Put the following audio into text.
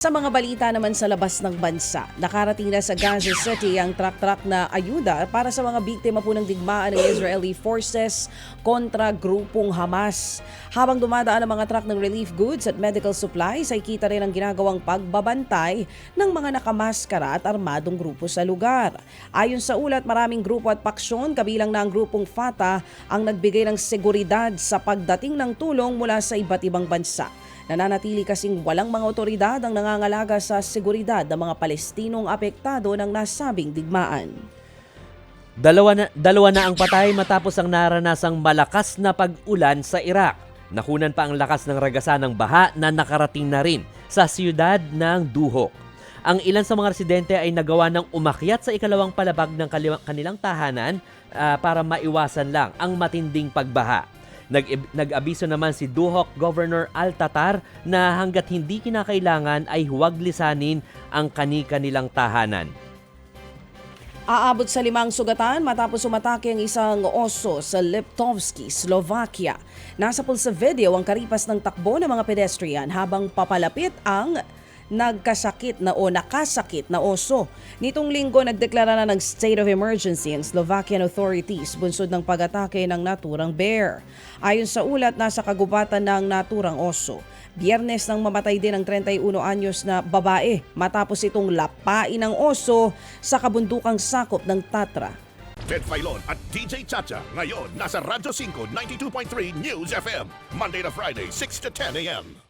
Sa mga balita naman sa labas ng bansa, nakarating na sa Gaza City ang truck-truck na ayuda para sa mga biktima po ng digmaan ng Israeli forces kontra grupong Hamas. Habang dumadaan ang mga truck ng relief goods at medical supplies, ay kita rin ang ginagawang pagbabantay ng mga nakamaskara at armadong grupo sa lugar. Ayon sa ulat, maraming grupo at paksyon, kabilang na ang grupong FATA, ang nagbigay ng seguridad sa pagdating ng tulong mula sa iba't ibang bansa. Nananatili kasing walang mga otoridad ang nangangalaga sa seguridad ng mga Palestinong apektado ng nasabing digmaan. Dalawa na, dalawa na ang patay matapos ang naranasang malakas na pag-ulan sa Iraq. Nakunan pa ang lakas ng ragasan ng baha na nakarating na rin sa siyudad ng Duhok. Ang ilan sa mga residente ay nagawa ng umakyat sa ikalawang palabag ng kanilang tahanan ah, para maiwasan lang ang matinding pagbaha. Nag- nag-abiso naman si Duhok Governor Al Tatar na hanggat hindi kinakailangan ay huwag lisanin ang kani-kanilang tahanan. Aabot sa limang sugatan matapos umatake ang isang oso sa Liptovsky, Slovakia. Nasa pool sa video ang karipas ng takbo ng mga pedestrian habang papalapit ang nagkasakit na o nakasakit na oso. Nitong linggo, nagdeklara na ng state of emergency ang Slovakian authorities bunsod ng pag-atake ng naturang bear. Ayon sa ulat, nasa kagubatan ng naturang oso. Biyernes nang mamatay din ang 31 anyos na babae matapos itong lapain ng oso sa kabundukang sakop ng Tatra. Ted Filon at DJ Chacha. Ngayon, nasa Radyo 5, 92.3 News FM. Monday to Friday, 6 to 10 a.m.